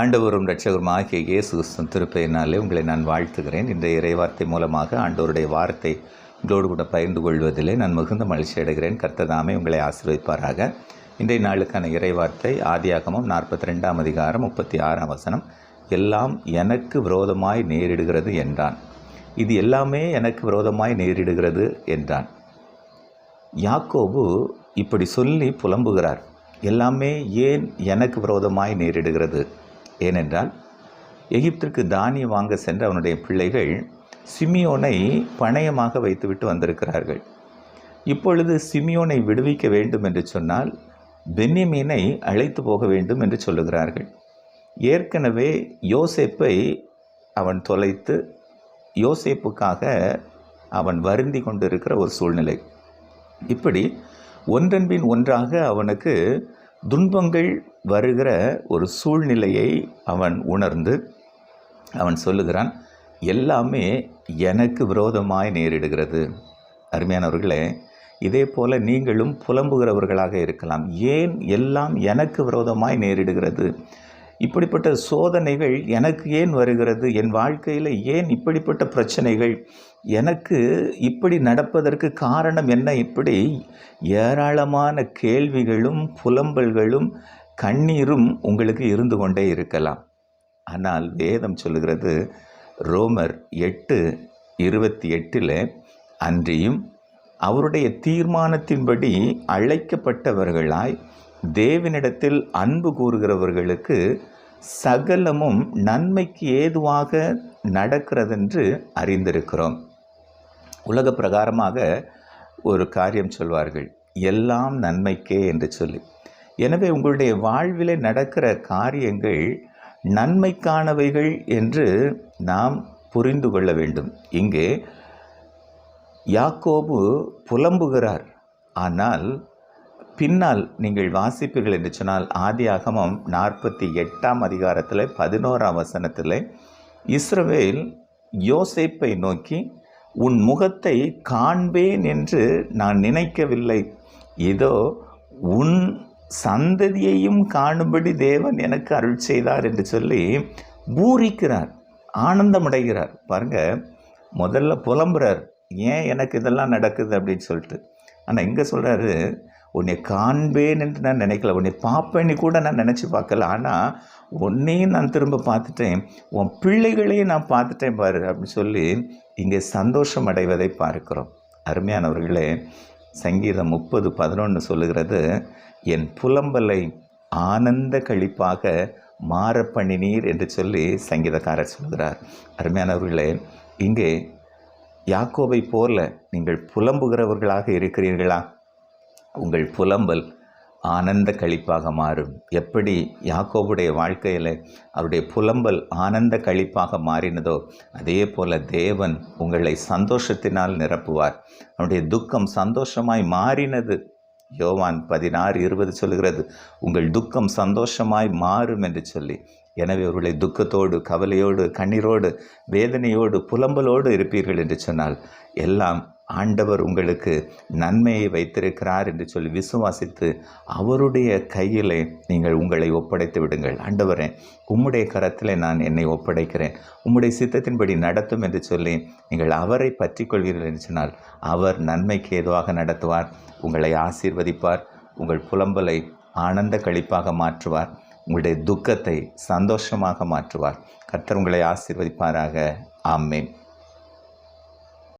ஆண்டவரும் ரட்சகரும் ஆகிய இயேசு கிறிஸ்துவின் திருப்பெயரினாலே உங்களை நான் வாழ்த்துகிறேன். இந்த இறைவார்த்தை மூலமாக ஆண்டவருடைய வார்த்தை உங்களோடு கூட பகிர்ந்து கொள்வதிலே நான் மிகுந்த மகிழ்ச்சி அடைகிறேன். கர்த்ததாமே உங்களை ஆசீர்வதிப்பாராக. இன்றைய நாளுக்கான இறைவார்த்தை ஆதியாகமும் நாற்பத்தி ரெண்டாம் அதிகாரம் முப்பத்தி ஆறாம் வசனம் எல்லாம் எனக்கு விரோதமாய் நேரிடுகிறது என்றான். இது எல்லாமே எனக்கு விரோதமாய் நேரிடுகிறது என்றான். யாக்கோபு இப்படி சொல்லி புலம்புகிறார். எல்லாமே ஏன் எனக்கு விரோதமாய் நேரிடுகிறது? ஏனென்றால் எகிப்திற்கு தானியம் வாங்க சென்ற அவனுடைய பிள்ளைகள் சிமியோனை பணயமாக வைத்துவிட்டு வந்திருக்கிறார்கள். இப்பொழுது சிமியோனை விடுவிக்க வேண்டும் என்று சொன்னால் பென்யமீனை அழைத்து போக வேண்டும் என்று சொல்லுகிறார்கள். ஏற்கனவே யோசேப்பை அவன் தொலைத்து யோசேப்புக்காக அவன் வருந்தி கொண்டிருக்கிற ஒரு சூழ்நிலை. இப்படி ஒன்றன்பின் ஒன்றாக அவனுக்கு துன்பங்கள் வருகிற ஒரு சூழ்நிலையை அவன் உணர்ந்து அவன் சொல்லுகிறான் எல்லாமே எனக்கு விரோதமாய் நேரிடுகிறது. அருமையானவர்களே இதே போல் நீங்களும் புலம்புகிறவர்களாக இருக்கலாம். ஏன் எல்லாம் எனக்கு விரோதமாய் நேரிடுகிறது? இப்படிப்பட்ட சோதனைகள் எனக்கு ஏன் வருகிறது? என் வாழ்க்கையில் ஏன் இப்படிப்பட்ட பிரச்சனைகள்? எனக்கு இப்படி நடப்பதற்கு காரணம் என்ன? இப்படி ஏராளமான கேள்விகளும் புலம்பல்களும் கண்ணீரும் உங்களுக்கு இருந்து கொண்டே இருக்கலாம். ஆனால் வேதம் சொல்லுகிறது ரோமர் எட்டு இருபத்தி எட்டில் அன்றியும் அவருடைய தீர்மானத்தின்படி அழைக்கப்பட்டவர்களாய் தேவனிடத்தில் அன்பு கூறுகிறவர்களுக்கு சகலமும் நன்மைக்கு ஏதுவாக நடக்கிறதென்று அறிந்திருக்கிறோம். உலக பிரகாரமாக ஒரு காரியம் சொல்வார்கள் எல்லாம் நன்மைக்கே என்று சொல்லி. எனவே உங்களுடைய வாழ்வில் நடக்கிற காரியங்கள் நன்மைக்கானவைகள் என்று நாம் புரிந்து கொள்ள வேண்டும். இங்கே யாக்கோபு புலம்புகிறார். ஆனால் பின்னால் நீங்கள் வாசிப்பீர்கள் என்று சொன்னால் ஆதி அகமம் நாற்பத்தி எட்டாம் அதிகாரத்தில் பதினோராம் வசனத்தில் இஸ்ரவேல் யோசேப்பை நோக்கி உன் முகத்தை காண்பேன் என்று நான் நினைக்கவில்லை. இதோ உன் சந்ததியையும் காணும்படி தேவன் எனக்கு அருள் செய்தார் என்று சொல்லி பூரிக்கிறார் ஆனந்தமடைகிறார். பாருங்க முதல்ல புலம்புறார் ஏன் எனக்கு இதெல்லாம் நடக்குது? அப்படின்னு சொல்லிட்டு. ஆனால் இங்கே சொல்கிறாரு உன்னை காண்பேன் என்று நான் நினைக்கல உன்னை பார்ப்பேன்னு கூட நான் நினச்சி பார்க்கல. ஆனால் உன்னையும் நான் திரும்ப பார்த்துட்டேன். உன் பிள்ளைகளையும் நான் பார்த்துட்டேன் பாரு அப்படின்னு சொல்லி இங்கே சந்தோஷம் அடைவதை பார்க்கிறோம். அருமையானவர்களே சங்கீதம் முப்பது பதினொன்று சொல்லுகிறது என் புலம்பலை ஆனந்த கழிப்பாக மாற பண்ணினீர் என்று சொல்லி சங்கீதக்காரர் சொல்கிறார் அருமையானவர்களே இங்கே யாக்கோவை போல நீங்கள் புலம்புகிறவர்களாக இருக்கிறீர்களா? உங்கள் புலம்பல் ஆனந்த கழிப்பாக மாறும். எப்படி யாக்கோவுடைய வாழ்க்கையில் அவருடைய புலம்பல் ஆனந்த கழிப்பாக மாறினதோ அதே போல் தேவன் உங்களை சந்தோஷத்தினால் நிரப்புவார். அவருடைய துக்கம் சந்தோஷமாய் மாறினது யோவான் பதினாறு இருபது சொல்கிறது உங்கள் துக்கம் சந்தோஷமாய் மாறும் என்று சொல்லி. எனவே அவர்களை துக்கத்தோடு கவலையோடு கண்ணீரோடு வேதனையோடு புலம்பலோடு இருப்பீர்கள் என்று சொன்னால் எல்லாம் ஆண்டவர் உங்களுக்கு நன்மையை வைத்திருக்கிறார் என்று சொல்லி விசுவாசித்து அவருடைய கையிலே நீங்கள் உங்களை ஒப்படைத்து விடுங்கள். ஆண்டவரே உம்முடைய கரத்தில் நான் என்னை ஒப்படைக்கிறேன். உம்முடைய சித்தத்தின்படி நடத்தும் என்று சொல்லி நீங்கள் அவரை பற்றி கொள்வீர்கள் என்று சொன்னால் அவர் நன்மைக்கு ஏதுவாக நடத்துவார். உங்களை ஆசீர்வதிப்பார். உங்கள் புலம்பலை ஆனந்த கழிப்பாக மாற்றுவார். உங்களுடைய துக்கத்தை சந்தோஷமாக மாற்றுவார். கர்த்தர் உங்களை ஆசீர்வதிப்பாராக. ஆமேன்.